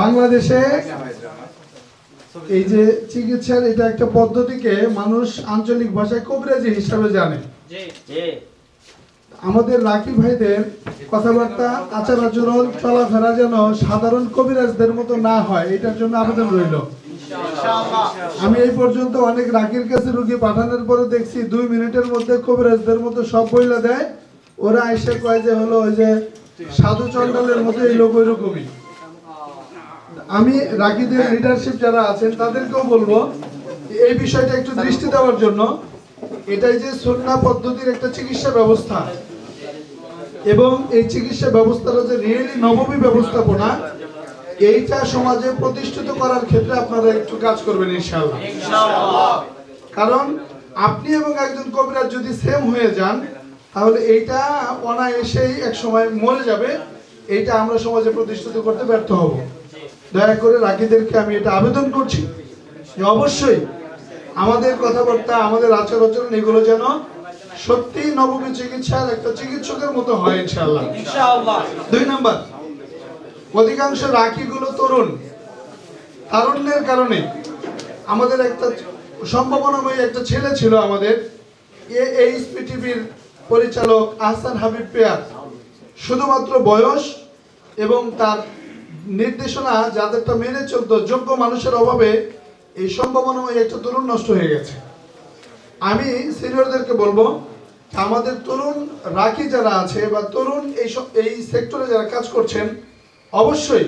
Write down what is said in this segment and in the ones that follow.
বাংলাদেশে এই যে চিকিৎসার এটা একটা পদ্ধতিকে মানুষ আঞ্চলিক ভাষায় কবিরাজি হিসাবে জানে। আমাদের রাকিব ভাইদের কথাবার্তা আচার আচরণ চলাফেরা যেন সাধারণ কবিরাজদের মতো না হয় এটার জন্য আবেদন রইল। আমি এই পর্যন্ত অনেক রাকির কাছে রুগী পাঠানোর পরে দেখছি দুই মিনিটের মধ্যে কবিরাজদের মতো সব বইলা দেয়। ওরা এসে কয় যে হলো ওই যে সাধু চন্ডালের মতো এই লোক ওই রকমই আমি রাকিদের লিডারশিপ যারা আছেন, তাদেরকেও বলব, এই বিষয়টা একটু দৃষ্টি দেওয়ার জন্য, এটাই যে সুন্না পদ্ধতির একটা চিকিৎসা ব্যবস্থা। এবং এই চিকিৎসা ব্যবস্থাটা যে রিয়েলি নবমী ব্যবস্থাপনা, এইটা সমাজে প্রতিষ্ঠিত করার ক্ষেত্রে আপনারা একটু কাজ করবেন, ইনশাআল্লাহ। কারণ আপনি এবং একজন কবিরাজ যদি সেম হয়ে যান, তাহলে এইটা অনায়াসেই এক সময় মরে যাবে, এইটা আমরা সমাজে প্রতিষ্ঠিত করতে ব্যর্থ হব। দয়া করে রাকিদেরকে আমি এটা আবেদন করছি যে অবশ্যই আমাদের কথাবার্তা আমাদের আচার আচরণ এগুলো যেন সত্যি নবমী চিকিৎসার একটা চিকিৎসকের মতো হয় ইনশাআল্লাহ। দুই নাম্বার অধিকাংশ রাখিগুলো তরুণ। তারুণ্যের কারণে আমাদের একটা সম্ভাবনাময় একটা ছেলে ছিল আমাদের এ এইচ পৃথিবীর পরিচালক আহসান হাবিব পেয়ার। শুধুমাত্র বয়স এবং তার নির্দেশনা যাদেরটা মেনে চলতো, যোগ্য মানুষের অভাবে এই সম্ভাবনাময় একটা তরুণ নষ্ট হয়ে গেছে। আমি সিনিয়রদেরকে বলব, আমাদের তরুণ রাখি যারা আছে বা তরুণ এই এই সেক্টরে যারা কাজ করছেন, অবশ্যই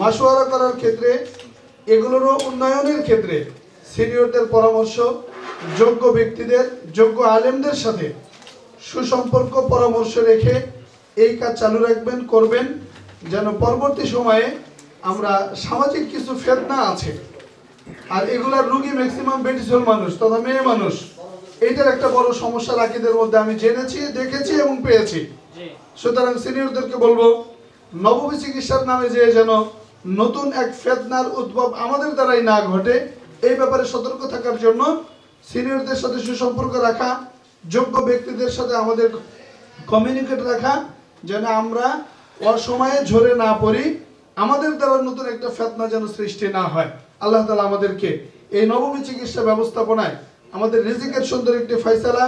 মাসোয়ারা করার ক্ষেত্রে, এগুলোরও উন্নয়নের ক্ষেত্রে সিনিয়রদের পরামর্শ, যোগ্য ব্যক্তিদের, যোগ্য আলেমদের সাথে সুসম্পর্ক পরামর্শ রেখে এই কাজ চালু রাখবেন, করবেন। যেন পরবর্তী সময়ে আমরা সামাজিক কিছু ফেতনা আছে আর এগুলার রুগী ম্যাক্সিমাম বেটিসল মানুষ তথা মেয়ে মানুষ এইটার একটা বড় সমস্যা রাকিদের মধ্যে আমি জেনেছি দেখেছি এবং পেয়েছি। সুতরাং সিনিয়রদেরকে বলব নবমী চিকিৎসার নামে যে যেন নতুন এক ফেতনার উদ্ভব আমাদের দ্বারাই না ঘটে এই ব্যাপারে সতর্ক থাকার জন্য সিনিয়রদের সাথে সুসম্পর্ক রাখা যোগ্য ব্যক্তিদের সাথে আমাদের কমিউনিকেট রাখা যেন আমরা অসময়ে ঝরে না পড়ি, আমাদের দ্বারা নতুন একটা ফেতনা যেন সৃষ্টি না হয়। আল্লাহ তালা আমাদেরকে এই নবমী চিকিৎসা ব্যবস্থাপনায় আমাদের রিজিকের সুন্দর একটি ফয়সালা,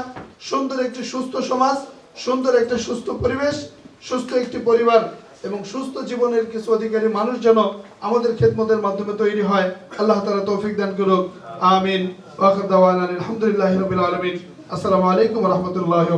সুন্দর একটি সুস্থ সমাজ, সুন্দর একটা সুস্থ পরিবেশ, সুস্থ একটি পরিবার এবং সুস্থ জীবনের কিছু অধিকারী মানুষ যেন আমাদের খেদমতের মাধ্যমে তৈরি হয়। আল্লাহ তালা তৌফিক দান করুক। আমিন। আলহামদুলিল্লাহি আসসালামু আলাইকুম রাহমাতুল্লাহি